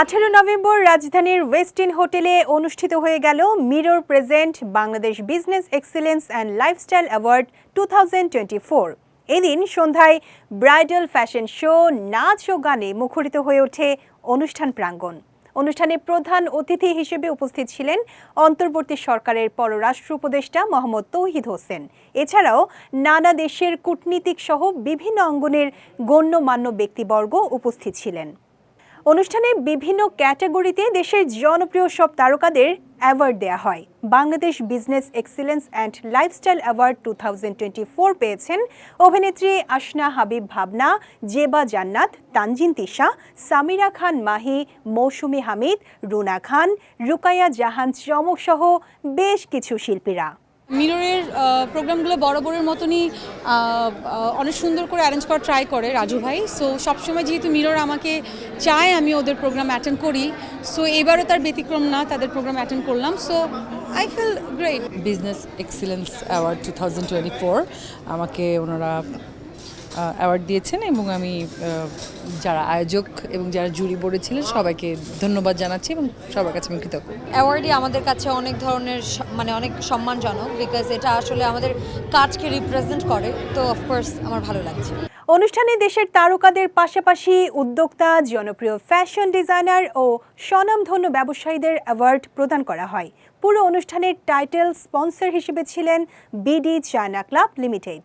আঠারো নভেম্বর রাজধানীর ওয়েস্টিন হোটেলে অনুষ্ঠিত হয়ে গেল Mirror present Bangladesh business excellence and lifestyle award two এদিন সন্ধ্যায় ব্রাইডাল ফ্যাশন শো, নাচ ও গানে মুখরিত হয়ে ওঠে অনুষ্ঠান প্রাঙ্গণ। অনুষ্ঠানে প্রধান অতিথি হিসেবে উপস্থিত ছিলেন অন্তর্বর্তী সরকারের পররাষ্ট্র উপদেষ্টা মোহাম্মদ তৌহিদ হোসেন। এছাড়াও নানা দেশের কূটনীতিক সহ বিভিন্ন অঙ্গনের গণ্যমান্য ব্যক্তিবর্গ উপস্থিত ছিলেন। অনুষ্ঠানে বিভিন্ন ক্যাটাগরিতে দেশের জনপ্রিয় সব তারকাদের অ্যাওয়ার্ড দেওয়া হয়। Bangladesh business excellence and lifestyle award two পেয়েছেন অভিনেত্রী আশনা হাবিব ভাবনা, জেবা জান্নাত, তানজিন তিশা, সামিরা খান মাহি, মৌসুমি হামিদ, রুনা খান রুকায়া জাহান চমক সহ বেশ কিছু শিল্পীরা। মিররের প্রোগ্রামগুলো বড় বড়ের মতনই অনেক সুন্দর করে অ্যারেঞ্জ করা ট্রাই করে রাজু ভাই। সো সবসময় যেহেতু মিরর আমাকে চায়, আমি ওদের প্রোগ্রাম অ্যাটেন্ড করি। সো এবারও তার ব্যতিক্রম না, তাদের প্রোগ্রাম অ্যাটেন্ড করলাম। So I feel great business excellence award two thousand twenty four আমাকে ওনারা অ্যাওয়ার্ড দিয়েছেন এবং আমি যারা আয়োজক এবং যারা জুরি বোর্ডে ছিলেন সবাইকে ধন্যবাদ জানাচ্ছি এবং সবার কাছে আমি কৃতজ্ঞ। অ্যাওয়ার্ডই আমাদের কাছে অনেক ধরনের মানে অনেক সম্মানজনক বিকজ এটা আসলে আমাদের কাজকে রিপ্রেজেন্ট করে। তো অফকোর্স আমার ভালো লাগছে। অনুষ্ঠানে দেশের তারকাদের পাশাপাশি উদ্যোক্তা জনপ্রিয় ফ্যাশন ডিজাইনার ও স্বনামধন্য ব্যবসায়ীদের অ্যাওয়ার্ড প্রদান করা হয়। পুরো অনুষ্ঠানের টাইটেল স্পন্সর হিসেবে ছিলেন বিডি চায়না ক্লাব লিমিটেড